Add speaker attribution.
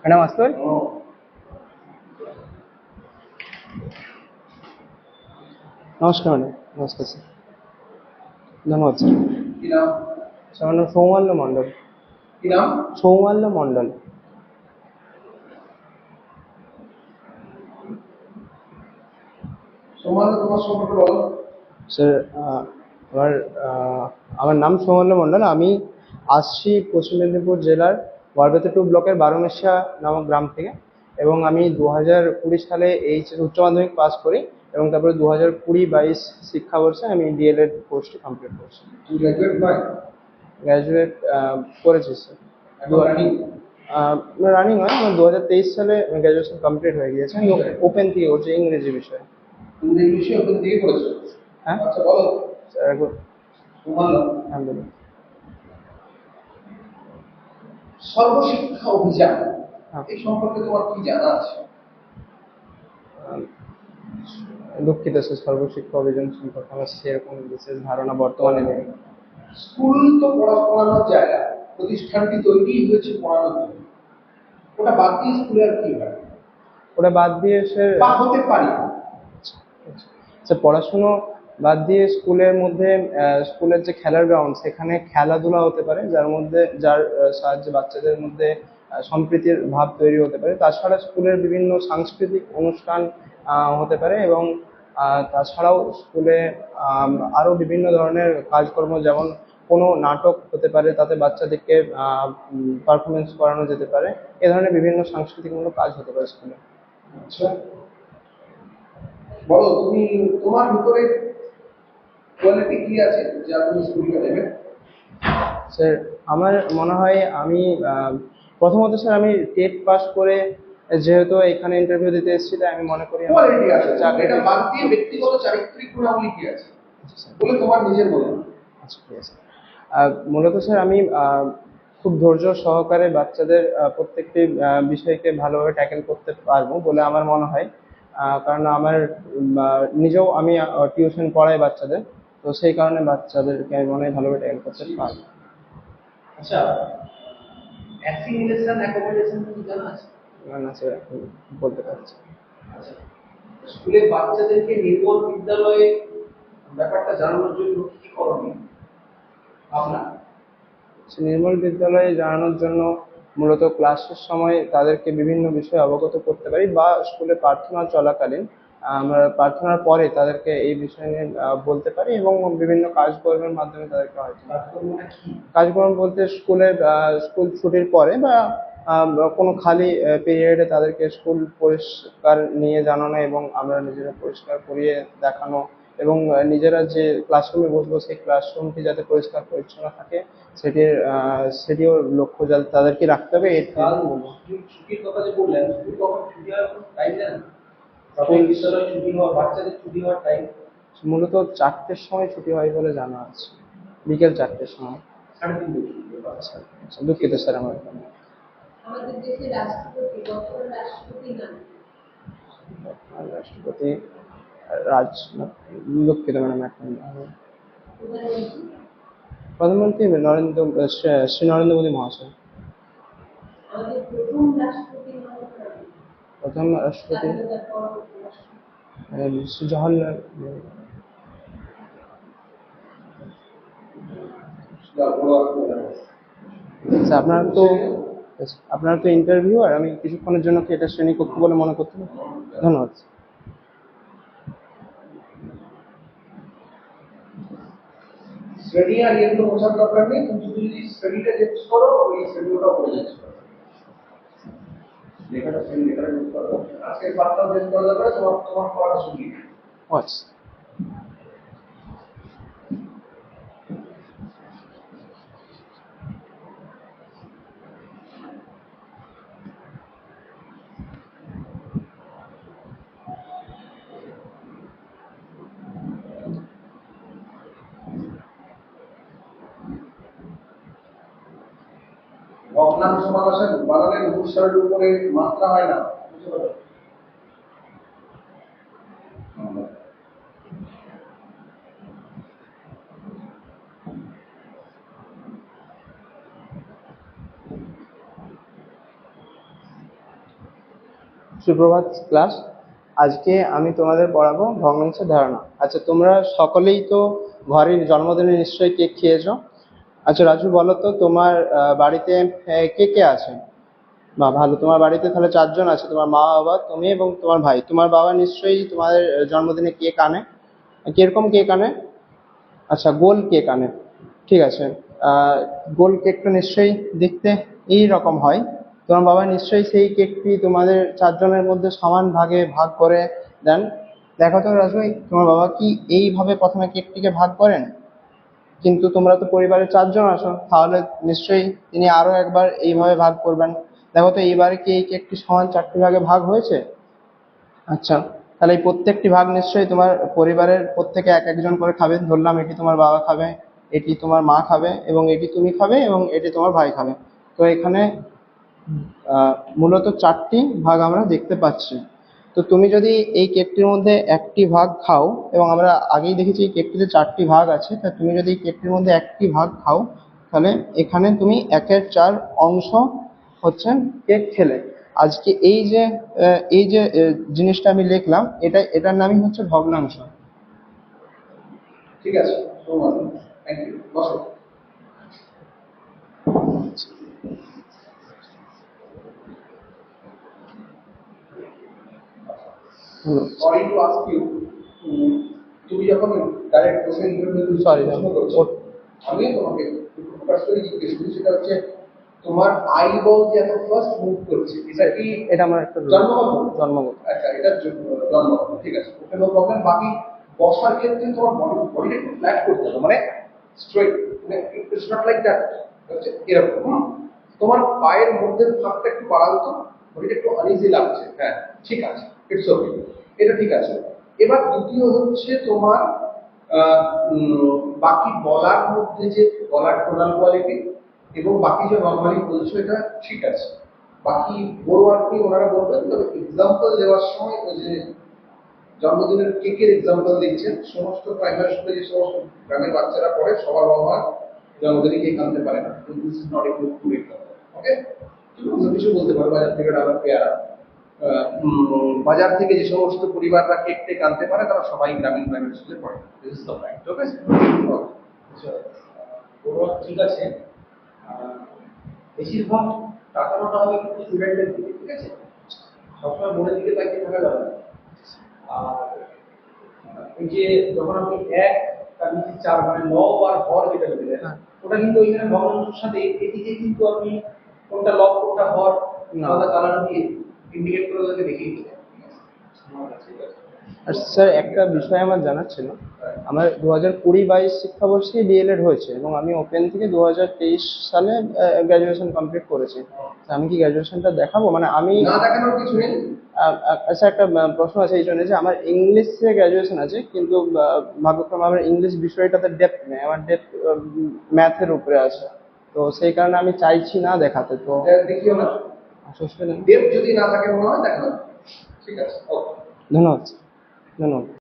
Speaker 1: Madam আসতে নমস্কার madam নমস্কার স্যার ধন্যবাদ স্যার স্যার নাম? সৌমাল্য মণ্ডল। সৌমাল্য মণ্ডল। স্যার আমার আমার নাম সৌমাল্য মণ্ডল। আমি আসছি পশ্চিম মেদিনীপুর জেলার বরবেতা টু ব্লকের বারোমেশা নামক গ্রাম থেকে এবং আমি দু হাজার কুড়ি সালে এইচ উচ্চ মাধ্যমিক পাস করি এবং তারপরে দু হাজার কুড়ি বাইশ শিক্ষাবর্ষে আমি ডিএলএড কোর্সটি কমপ্লিট করছি। গ্র্যাজুয়েট করেছি স্যার
Speaker 2: রানিং
Speaker 1: হয় আমার দু হাজার তেইশ সালে গ্র্যাজুয়েশন কমপ্লিট হয়ে গিয়েছে। আমি ওপেন থেকে করছি ইংরেজি বিষয়ে। হ্যাঁ।
Speaker 2: আচ্ছা
Speaker 1: স্যার একবার হ্যাঁ বলুন।
Speaker 2: সর্বশিক্ষা অভিযান।
Speaker 1: হ্যাঁ।
Speaker 2: এই সম্পর্কে তোমার কি জানা আছে?
Speaker 1: দুঃখিত স্যার সর্বশিক্ষা অভিযান সম্পর্কে আমার সেরকম বিশেষ ধারণা বর্তমানে নেই।
Speaker 2: স্কুল তো পড়াশোনার জায়গা প্রতিষ্ঠানটি তৈরি হয়েছে পড়ানোর জন্য। ওটা বাদ দিয়ে স্কুলে আর কি হয়?
Speaker 1: ওটা বাদ দিয়ে স্যার
Speaker 2: বা হতে পারে।
Speaker 1: স্যার পড়াশুনো বাদ দিয়ে স্কুলের মধ্যে স্কুলের যে খেলার গ্রাউন্ড সেখানে খেলাধুলা হতে পারে, যার মধ্যে, যার সাহায্যে বাচ্চাদের মধ্যে সম্প্রীতির ভাব তৈরি হতে পারে। তাছাড়া স্কুলের বিভিন্ন সাংস্কৃতিক অনুষ্ঠান হতে পারে এবং তাছাড়াও স্কুলে আরও বিভিন্ন ধরনের কাজকর্ম, যেমন কোনো নাটক হতে পারে, তাতে বাচ্চাদেরকে পারফরমেন্স করানো যেতে পারে। এ ধরনের বিভিন্ন সাংস্কৃতিকমূলক কাজ হতে পারে স্কুলে।
Speaker 2: আচ্ছা। বলো, তুমি তোমার ভিতরে কোয়ালিটি কি আছে যা তুমি স্কুলকে দেবে
Speaker 1: স্যার আমার মনে হয় আমি প্রথমত স্যার আমি টেট পাস করে যেহেতু এখানে ইন্টারভিউ দিতে এসেছি তাই আমি মনে করি
Speaker 2: কোয়ালিটি আছে। এটা বাদ দিয়ে ব্যক্তিগত চারিত্রিক গুণাবলী কি আছে? বলে তোমার নিজের মনে
Speaker 1: আচ্ছা ঠিক আছে। মূলত স্যার আমি খুব ধৈর্য সহকারে বাচ্চাদের প্রত্যেকটি বিষয়কে ভালোভাবে ট্যাকেল করতে পারব বলে আমার মনে হয়। কারণ আমার নিজেও আমি টিউশন পড়াই বাচ্চাদের। তো সেই কারণে বাচ্চাদেরকে আমি মনে হয় ভালোভাবে ট্যাকেল করতে পারব।
Speaker 2: আচ্ছা অ্যাসিমিলেশন অ্যাকোমোডেশন কি জানা আছে?
Speaker 1: না স্যার এখন বলতে পারছি
Speaker 2: আচ্ছা স্কুলে বাচ্চাদেরকে নির্মল বিদ্যালয়ে ব্যাপারটা জানানোর জন্য কি কি করণীয়? আপনার
Speaker 1: নির্মল বিদ্যালয়ে জানানোর জন্য মূলত ক্লাসের সময় তাদেরকে বিভিন্ন বিষয়ে অবগত করতে পারি বা স্কুলে প্রার্থনা চলাকালীন আমরা প্রার্থনার পরে তাদেরকে এই বিষয় নিয়ে বলতে পারি এবং বিভিন্ন কাজকর্মের মাধ্যমে তাদেরকে হয়তো কাজকর্ম বলতে স্কুলের স্কুল ছুটির পরে বা কোনো খালি পিরিয়ডে তাদেরকে স্কুল পরিষ্কার নিয়ে জানানো এবং আমরা নিজেরা পরিষ্কার করিয়ে দেখানো এবং নিজেরা যে ক্লাসরুমে বসবো সেই ক্লাসরুমটি যাতে পরিষ্কার পরিচ্ছন্ন থাকে সেটির সেটিও লক্ষ্য যাতে তাদেরকে রাখতে হবে। এর
Speaker 2: প্রাথমিক বিদ্যালয় ছুটি হওয়ার বাচ্চাদের ছুটি হওয়ার টাইম
Speaker 1: মূলত চারটের সময় ছুটি হয় বলে জানা আছে। বিকেল চারটের সময়।
Speaker 2: সাড়ে তিনটে ছুটি।
Speaker 1: আচ্ছা দুঃখিত স্যার আমার
Speaker 3: আমাদের রাষ্ট্রপতি রাষ্ট্রপতি নাম
Speaker 1: রাষ্ট্রপতি রাজ দুঃখিত ম্যাডাম এখন
Speaker 3: প্রধানমন্ত্রী?
Speaker 1: প্রধানমন্ত্রী নরেন্দ্র শ্রী- নরেন্দ্র মোদী মহাশয়।
Speaker 3: আমাদের প্রথম রাষ্ট্রপতি নাম
Speaker 1: প্রথম রাষ্ট্রপতি জওহরলাল। আচ্ছা আপনার তো আপনার তো ইন্টারভিউ আর আমি কিছুক্ষণের জন্য কি এটা শ্রেণীকক্ষ বলে মনে করতে ধন্যবাদ
Speaker 2: শ্রেণি আর এগুলো বোঝার দরকার নেই, তুমি যদি শ্রেণীটা চেঞ্জ করো, ওই করে চেঞ্জ করো আজকের বার্তা করা দরকার তোমার তোমার
Speaker 1: শুনি আচ্ছা।
Speaker 2: উপরে মাত্রা হয় না।
Speaker 1: সুপ্রভাত ক্লাস। আজকে আমি তোমাদের পড়াবো ভগ্নাংশের ধারণা। আচ্ছা তোমরা সকলেই তো ঘরের জন্মদিনে নিশ্চয়ই কেক খেয়েছো। আচ্ছা রাজু, বলো তো, তোমার বাড়িতে কে কে আছে বা, ভালো, তোমার বাড়িতে তাহলে চারজন আছে, তোমার মা, বাবা, তুমি এবং তোমার ভাই। তোমার বাবা নিশ্চয়ই তোমাদের জন্মদিনে কেক আনে কীরকম কেক আনে আচ্ছা গোল কেক আনে ঠিক আছে গোল কেকটা নিশ্চয়ই দেখতে এই রকম হয়। তোমার বাবা নিশ্চয়ই সেই কেকটি তোমাদের চারজনের মধ্যে সমান ভাগে ভাগ করে দেন। দেখো তো, রাজু, তোমার বাবা কি এইভাবে প্রথমে কেকটিকে ভাগ করেন? কিন্তু তোমরা তো পরিবারের চারজন আসো তাহলে নিশ্চয়ই তিনি আরও একবার এইভাবে ভাগ করবেন। দেখো তো, এইবারে কি এই কেকটি সমান চারটি ভাগে ভাগ হয়েছে? আচ্ছা তাহলে এই প্রত্যেকটি ভাগ নিশ্চয়ই তোমার পরিবারের প্রত্যেকে এক একজন করে খাবে। ধরলাম, এটি তোমার বাবা খাবে, এটি তোমার মা খাবে, এবং এটি তুমি খাবে, এবং এটি তোমার ভাই খাবে। তো এখানে মূলত চারটি ভাগ আমরা দেখতে পাচ্ছি। তো তুমি যদি এই কেকটির মধ্যে একটি ভাগ খাও, এবং আমরা আগেই দেখেছি এই কেকটিতে চারটি ভাগ আছে, তা তুমি যদি এই কেকটির মধ্যে একটি ভাগ খাও, তাহলে এখানে তুমি একের চার অংশ হচ্ছে কেক খেলে। আজকে এই যে এই যে জিনিসটা আমি লিখলাম, এটা, এটার নামই হচ্ছে ভগ্নাংশ।
Speaker 2: ঠিক আছে thank you sorry to ask you তুমি যখন ডাইরেক্ট কোশ্চেন আমি তোমাকে ফোকাস জিজ্ঞেস করি সেটা হচ্ছে তোমার আই বল যে এত ফার্স্ট মুভ করছে এটা কি
Speaker 1: এটা আমার একটা
Speaker 2: জন্মগত?
Speaker 1: জন্মগত।
Speaker 2: আচ্ছা এটা জ- জন্মগত ঠিক আছে ওকে নো প্রবলেম বাকি বসার ক্ষেত্রে তোমার বডি বডিটা একটু ফ্ল্যাট করতে হবে মানে স্ট্রেট মানে ইটস নট লাইক দ্যাট হচ্ছে এরকম তোমার পায়ের মধ্যে ভাগটা একটু বাড়ানো তো বডিটা একটু আনইজি লাগছে। হ্যাঁ ঠিক আছে ইটস ওকে এটা ঠিক আছে। এবার দ্বিতীয় হচ্ছে তোমার বাকি বলার মধ্যে যে গলার টোনাল কোয়ালিটি এবং বাকি যে নর্মালি বলছো, এটা ঠিক আছে। বাকি বড় ওনারা বলবেন, তবে এক্সাম্পল দেওয়ার সময় ওই যে জন্মদিনের কেকের এক্সাম্পল দিচ্ছেন, সমস্ত প্রাইমারি স্কুলে যে সমস্ত গ্রামের বাচ্চারা পড়ে, সবার বাবা জন্মদিনে কেক আনতে পারে না। This is not a good okay তুমি কিছু বলতে পারো, বাজার থেকে ডালার পেয়ারা। বাজার থেকে যে সমস্ত পরিবাররা কেক টেক আনতে পারে তারা সবাই গ্রামীণ প্রাইমারি স্কুলে পড়ে। This is the fact okay
Speaker 4: ঠিক আছে। বেশিরভাগ তাকানোটা হবে কিন্তু স্টুডেন্টের দিকে ঠিক আছে? সবসময় মনের দিকে তাকিয়ে থাকা যাবে না। আর এই যে যখন আপনি এক তার নিচে চার মানে ন আর হর যেটা দিলেন
Speaker 1: হ্যাঁ।
Speaker 4: ওটা কিন্তু ওইখানে ভগ্নাংশের সাথে এদিকে কিন্তু আপনি কোনটা লব কোনটা হর। আলাদা কালার দিয়ে ইন্ডিকেট করে ওদেরকে দেখিয়ে দিলেন ঠিক আছে
Speaker 1: আর স্যার একটা বিষয় আমার জানার ছিল। আমার দু হাজার কুড়ি বাইশ শিক্ষাবর্ষে ডিএলএড হয়েছে এবং আমি ওপেন থেকে দু হাজার তেইশ সালে গ্র্যাজুয়েশন কমপ্লিট করেছি। আমি কি গ্র্যাজুয়েশনটা দেখাবো? মানে আমি আচ্ছা একটা প্রশ্ন আছে এই জন্য যে আমার ইংলিশে গ্র্যাজুয়েশন আছে কিন্তু ভাগ্যক্রমে আমার ইংলিশ বিষয়টাতে ডেপথ নেই। আমার ডেপথ ম্যাথের উপরে আছে। তো সেই কারণে আমি চাইছি না দেখাতে তো
Speaker 2: দেখিও না।
Speaker 1: অসুবিধা
Speaker 2: দেব যদি না থাকে মনে হয় দেখানো ঠিক আছে ওকে।
Speaker 1: ধন্যবাদ। ধন্যবাদ।